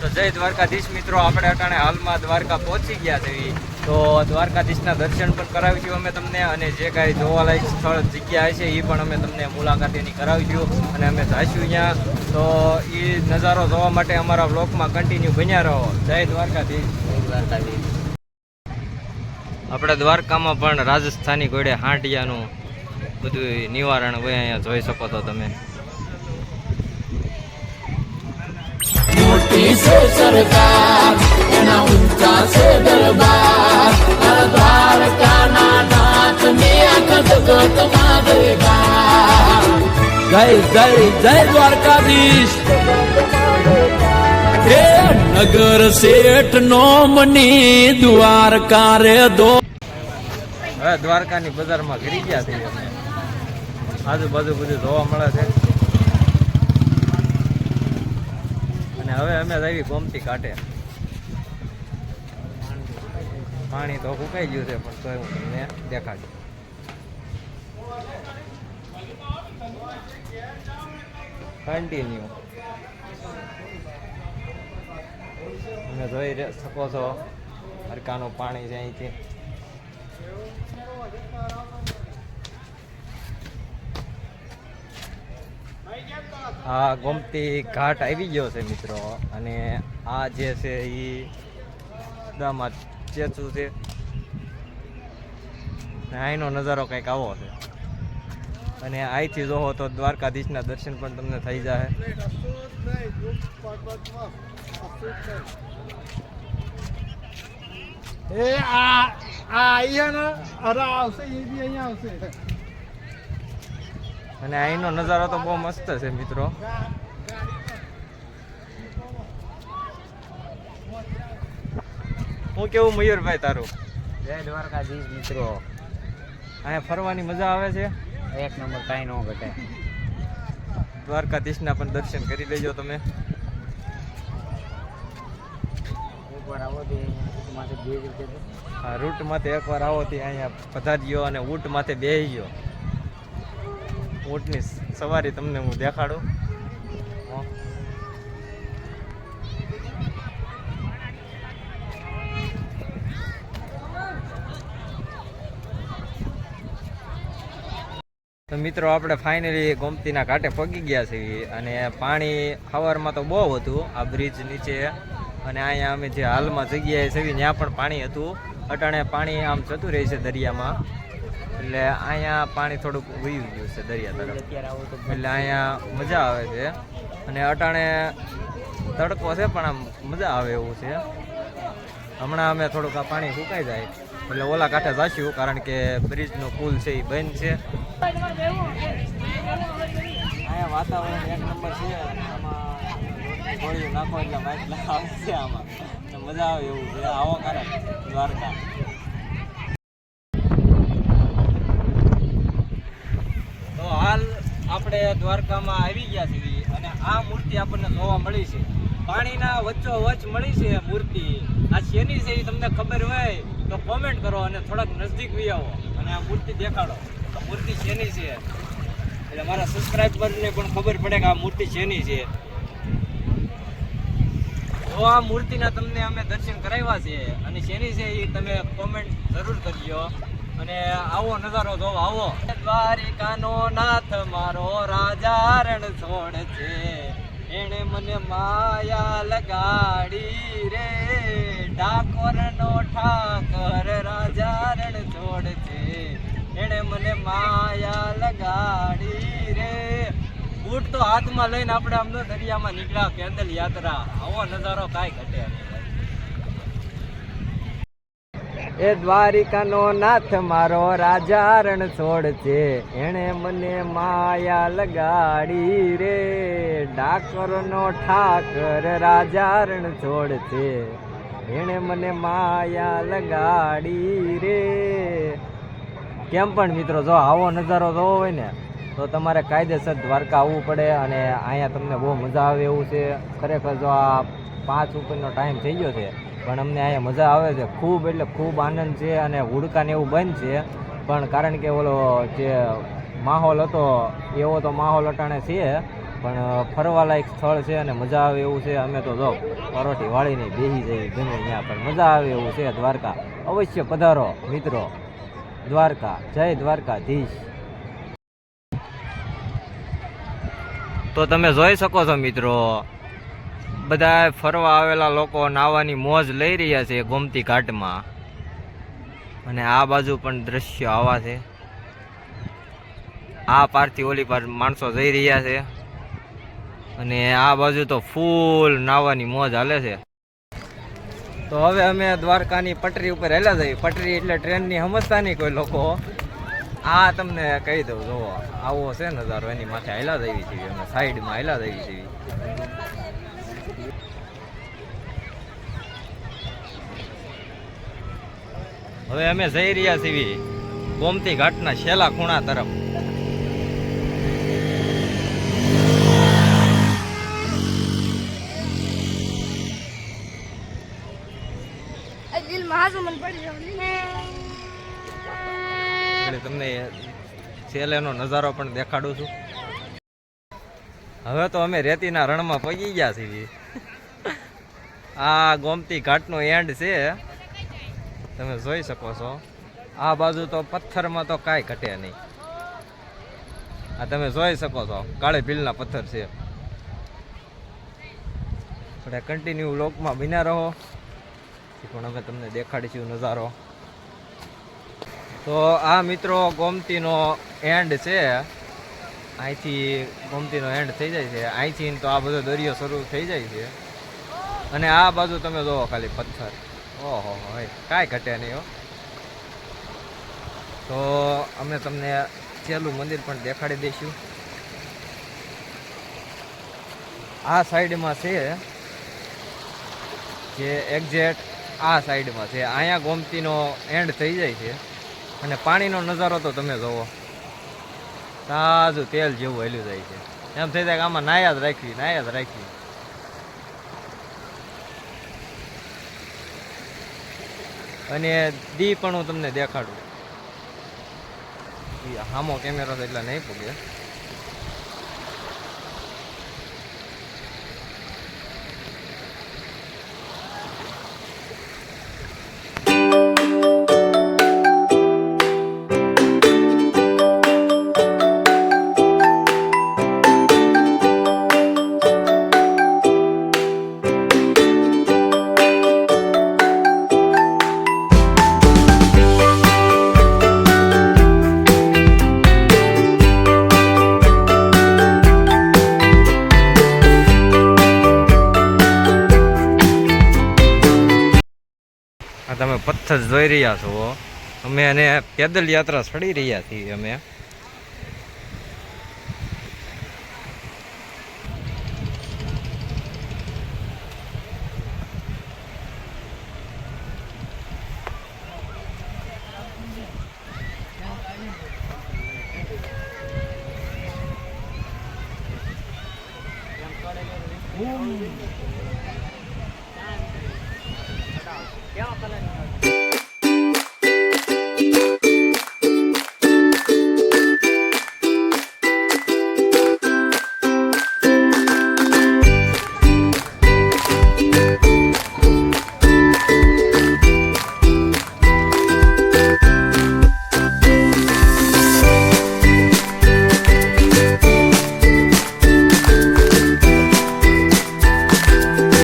તો જય દ્વારકાધીશ મિત્રો આપણે અટાણે હાલમાં દ્વારકા પહોંચી ગયા છે. તો દ્વારકાધીશના દર્શન પણ કરાવીશું અમે તમને અને જે કાંઈ જોવાલાયક સ્થળ જગ્યા છે એ પણ અમે તમને મુલાકાત એની કરાવીશું અને અમે જઈશું અહીંયા. તો એ નજારો જોવા માટે અમારા બ્લોગમાં કન્ટિન્યુ બન્યા રહો. જય દ્વારકાધીશ. જય દ્વારકાધીશ. આપણે દ્વારકામાં પણ રાજસ્થાની ઘોડે હાંટિયાનું બધું નિવારણ હોય અહીંયા જોઈ શકો છો તમે. મોટી છે સરકાર એના ઊંચા છે દરબાર દ્વારકાના નાથ ને આખત ગત માગેગા જય જય જય દ્વારકાધીશ નગર શેઠ નો મની દ્વારકા રે દો હવે દ્વારકાની બજારમાં ઘરી ગયા છે આજુબાજુ બધું જોવા મળે છે. અને હવે અમે આવી ગોમતી કાઢે પાણી તો ફૂંકાઈ ગયું છે, પણ તોય હું તમને દેખાડું કન્ટિન્યુ તમે જોઈ શકો છો, હરકાનું પાણી છે અહીંથી. આ ગોમતી ઘાટ આવી ગયો છે મિત્રો. અને આ જે છે એ દામાં ચેચું છે. અહીંનો નજારો કંઈક આવો છે. અને અહીંથી જોવો તો દ્વારકાધીશના દર્શન પણ તમને થઈ જાય એ આ આ અહીંયા ને અરે આવશે, એ બી અહીંયા આવશે. અને અહીંનો નજારો તો બહુ મસ્ત છે મિત્રો. હું કેવું મયુરભાઈ તારું? જય દ્વારકાધીશ મિત્રો. અહીંયા ફરવાની મજા આવે છે? એક નંબર કાંઈ ન ઘટે. દ્વારકાધીશના પણ દર્શન કરી લેજો તમે. એકવાર આવો રૂટ માથે એકવાર આવો ત્યાં અહીંયા ગયો અને ઊંટ માથે બેહી ગયો ઊંટની સવારી તમને હું દેખાડું. તો મિત્રો, આપણે ફાઇનલી ગોમતીના ઘાટે પગી ગયા છીએ અને પાણી સવારમાં તો બહુ હતું, આ બ્રિજ નીચે. અને અહીંયા અમે જે હાલમાં જગ્યાએ છે ત્યાં પણ પાણી હતું. અટાણે પાણી આમ જતું રહે છે દરિયામાં. એટલે અહીંયા પાણી થોડુંક વહી ગયું છે દરિયા તરફ. એટલે અહીંયા મજા આવે છે. અને અટાણે તડકો છે પણ આમ મજા આવે એવું છે. હમણાં અમે થોડુંક આ પાણી સુકાઈ જાય. એટલે ઓલા કાંઠે જાશું કારણ કે બ્રિજનો પુલ છે એ બંધ છે. અહીંયા વાતાવરણ એક નંબર છે આમાં ગોળીઓ નાખો એટલે માઇટલા આવશે આમાં. મજા આવે એવું છે આવો કારણ દ્વારકા. આપણે દ્વારકામાં આવી ગયા છીએ અને આ મૂર્તિ આપણને જોવા મળી છે. પાણીના વચ્ચો વચ્ચ મળી છે મૂર્તિ. આ શેની છે એ તમને ખબર હોય તો કોમેન્ટ કરો અને થોડાક નજદીક બી આવો અને આ મૂર્તિ દેખાડો. આ મૂર્તિ શેની છે? એટલે મારા સબસ્ક્રાઈબરને પણ ખબર પડે કે આ મૂર્તિ શેની છે. તો આ મૂર્તિના તમને અમે દર્શન કરાવ્યા છે અને શેની છે એ તમે કોમેન્ટ જરૂર કરજો. અને આવો નજારો જો આવો. દ્વારિકાનો નાથ મારો રાજા રણ છોડ છે એણે મને માયા લગાડી રે. ડાકોર નો ઠાકર રાજા રણ છોડ છે એણે મને માયા લગાડી રે. બૂટ તો હાથમાં લઈને આપણે આમ તો દરિયામાં નીકળ્યા પેદલ યાત્રા. આવો નજારો કાંઈ ઘટે નહીં એ દ્વારિકાનો નાથ મારો રાજા રણ છોડ છે એણે મને માયા લગાડી રે. ડાકરનો ઠાકર રાજા રણ છોડ છે એણે મને માયા લગાડી રે. કેમ પણ મિત્રો, જો આવો નજારો જોવો હોય ને, તો તમારે કાયદેસર દ્વારકા આવવું પડે અને અહીંયા તમને બહુ મજા આવે એવું છે. ખરેખર જો આ પાંચ ઉપરનો ટાઈમ થઈ ગયો છે પણ અમને અહીંયા મજા આવે છે. ખૂબ એટલે ખૂબ આનંદ છે અને હુડકાને એવું બંધ છે. પણ કારણ કે ઓલો જે માહોલ હતો, એવો તો માહોલ અટાણે છે. પણ ફરવાલાયક સ્થળ છે અને મજા આવે એવું છે. અમે તો જો પરોઠી વાળીને બેસી જઈએ ગમે ત્યાં, પણ મજા આવે એવું છે. દ્વારકા. અવશ્ય પધારો, મિત્રો. દ્વારકા. જય દ્વારકાધીશ. તો તમે જોઈ શકો છો, મિત્રો. બધા ફરવા આવેલા લોકો નાવાની મોજ લઈ રહ્યા છે ગોમતી ઘાટમાં. અને આ બાજુ પણ દ્રશ્ય આવા છે. આ પારથી ઓલી પાર માણસો જઈ રહ્યા છે. અને આ બાજુ તો ફૂલ નાવાની મોજ હાલે છે. તો હવે અમે દ્વારકાની પટરી ઉપર હેલા જઈએ. પટરી એટલે ટ્રેનની સમજતા નહીં કોઈ લોકો. આ તમને કહી દઉં, જુઓ. આવો છે નજારો, એની માથે હેલા જઈએ છીએ અમે સાઈડમાં હેલા જઈએ છીએ હવે અમે જઈ રહ્યા છીએ ગોમતી ઘાટના છેલ્લા ખૂણા તરફ. તમને છેલ્લેનો નજારો પણ દેખાડું છું. હવે તો અમે રેતીના રણમાં પગી ગયા છીએ. આ ગોમતી ઘાટનો એન્ડ છે. તમે જોઈ શકો છો. આ બાજુ તો પથ્થરમાં તો કાંઈ ઘટે નહીં. આ તમે જોઈ શકો છો, કાળે ભીલના પથ્થર છે. આપણે કન્ટિન્યુ લોકમાં બિના રહો. પણ અમે તમને દેખાડીશું નજારો. તો આ મિત્રો ગોમતીનો એન્ડ છે. અહીંથી ગોમતીનો એન્ડ થઈ જાય છે. અહીંથી તો આ બધો દરિયો શરૂ થઈ જાય છે. અને આ બાજુ તમે જોવો ખાલી પથ્થર. ઓહો હોય કાંઈ ઘટે નહીં હો. તો અમે તમને છેલ્લું મંદિર પણ દેખાડી દઈશું. આ સાઈડમાં છે જે એક્ઝેક્ટ આ સાઈડમાં છે. અહીંયા ગોમતીનો એન્ડ થઈ જાય છે. અને પાણીનો નજારો તો તમે જોવો. તાજું તેલ જેવું હેલ્યું જાય છે. એમ થઈ જાય કે આમાં નાયા જ રાખવી નાયા જ રાખવી. અને દી પણ હું તમને દેખાડું. હામો કેમેરો તો એટલા નહીં પૂગે. પથ્થર જોઈ રહ્યા છો. અમે એને પેદલ યાત્રા ચડી રહ્યા છીએ અમે. કેવા કલરની